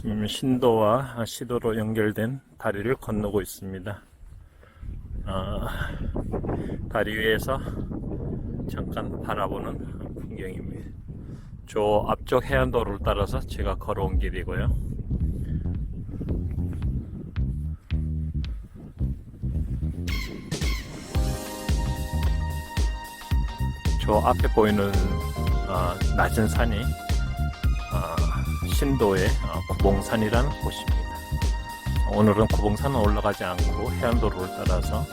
지금 신도와 시도로 연결된 다리를 건너고 있습니다. 아, 다리 위에서 잠깐 바라보는 풍경입니다. 저 앞쪽 해안도로를 따라서 제가 걸어온 길이고요. 저 앞에 보이는 아, 낮은 산이 아, 신도의 아, 구봉산이라는 곳입니다. 오늘은 구봉산은 올라가지 않고 해안도로를 따라서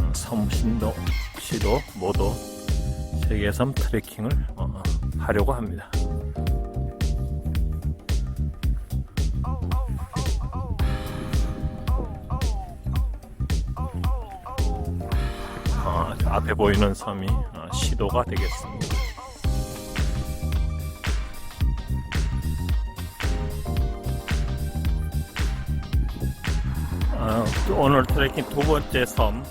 음, 섬 신도, 시도 모두 세계섬 트레킹을 어, 하려고 합니다. 어, 저 앞에 보이는 섬이 어, 시도가 되겠습니다. 어, 또 오늘 트레킹 두 번째 섬 어,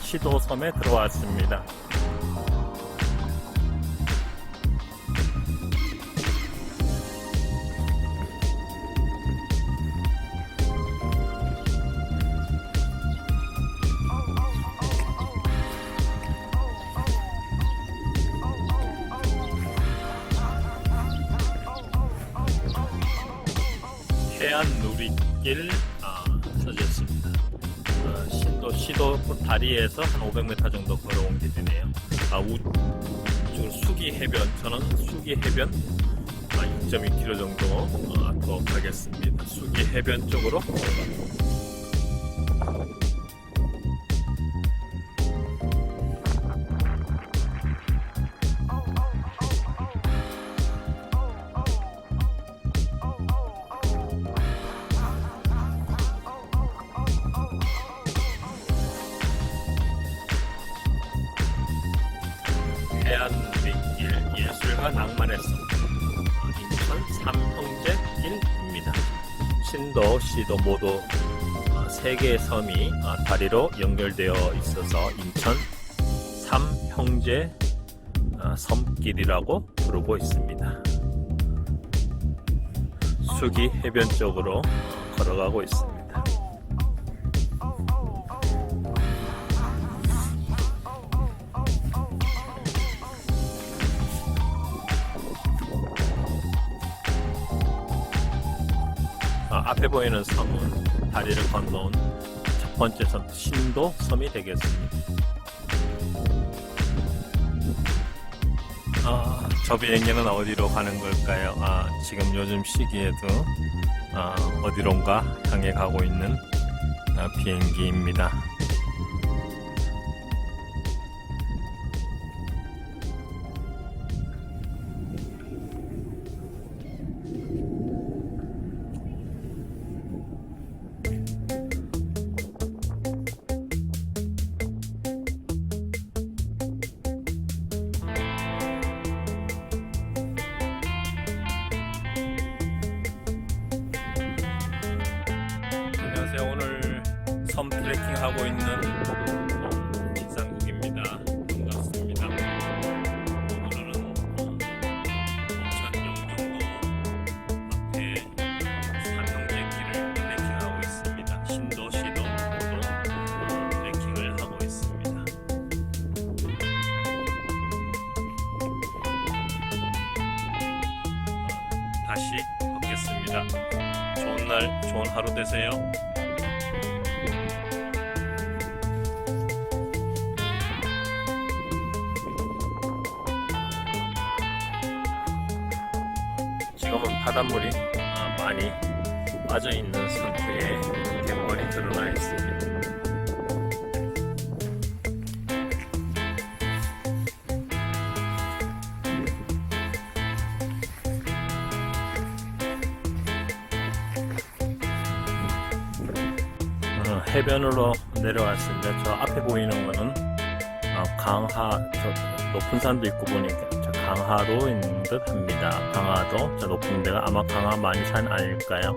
시도섬에 들어왔습니다. 해안 누리길 시도 다리에서 한 500m 정도 걸어온 길이네요. 아, 우, 이쪽은 수기 해변, 저는 수기 해변 아, 6.2km 정도 어, 더 가겠습니다. 수기 해변 쪽으로 뒷길 예술과 낭만의 섬 어, 인천 삼형제 길입니다. 신도, 시도 모두 어, 세 개의 섬이 어, 다리로 연결되어 있어서 인천 삼형제 어, 섬길이라고 부르고 있습니다. 수기 해변 쪽으로 어, 걸어가고 있습니다. 아, 앞에 보이는 섬은 다리를 건너온 첫 번째 섬 신도 섬이 되겠습니다. 아, 저 비행기는 어디로 가는 걸까요? 아, 지금 요즘 시기에도 아, 어디론가 향해 가고 있는 아, 비행기입니다. 하고 있는 어, 진상국입니다. 반갑습니다. 오늘은 영종도 앞에 삼형제 길을 트레킹하고 있습니다. 신도 시도 모두 트레킹을 하고 있습니다. 어, 다시 걷겠습니다. 좋은 날, 좋은 하루 되세요. 지금은 바닷물이 아, 많이 빠져 있는 상태에 갯벌이 드러나 있습니다. 어, 해변으로 내려왔습니다. 저 앞에 보이는 거는 어, 강하, 저 높은 산도 있고 보니까 저 강하도 있는 듯 합니다. 강하도 저 높은 데가 아마 강하 많이 산 아닐까요?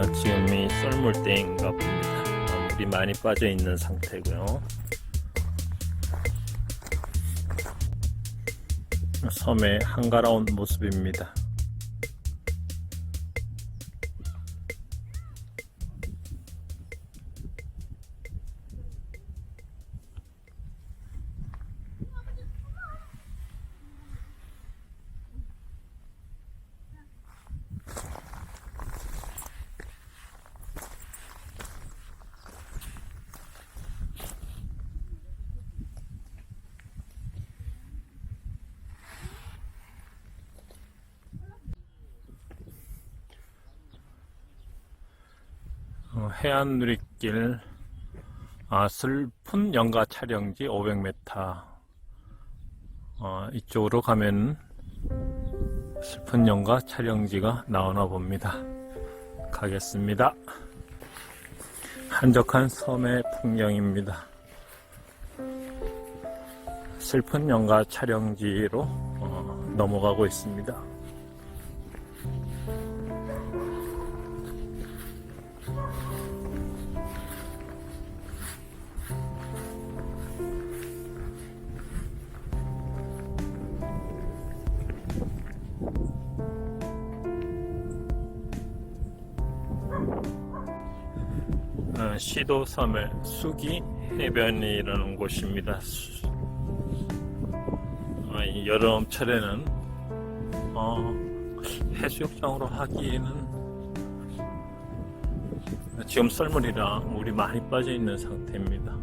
어, 지금이 썰물 때인가 봅니다. 어, 물이 많이 빠져 있는 상태고요. 섬에 한가로운 모습입니다. 해안 누리길 아, 슬픈 연가 촬영지 500m 어, 이쪽으로 가면 슬픈 연가 촬영지가 나오나 봅니다. 가겠습니다. 한적한 섬의 풍경입니다. 슬픈 연가 촬영지로 어, 넘어가고 있습니다. 시도섬의 수기 해변이라는 곳입니다. 이 여름철에는 어, 해수욕장으로 하기에는 지금 썰물이라 물이 많이 빠져 있는 상태입니다.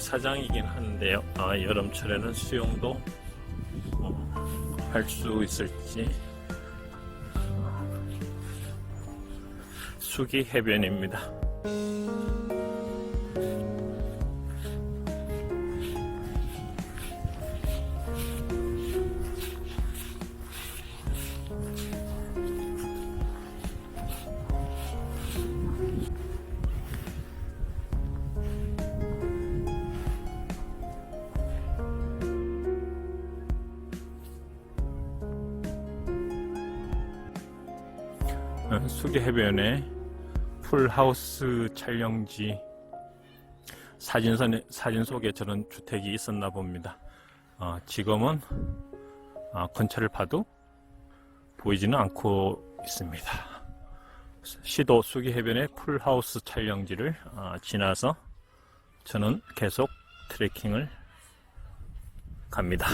사장이긴 한데요. 아, 여름철에는 수영도 어, 할수 있을지. 수기 해변입니다. 수기 해변에 풀하우스 촬영지 사진선 사진 속에 저런 주택이 있었나 봅니다. 어, 지금은 어, 근처를 봐도 보이지는 않고 있습니다. 시도 수기 해변의 풀하우스 촬영지를 어, 지나서 저는 계속 트레킹을 갑니다.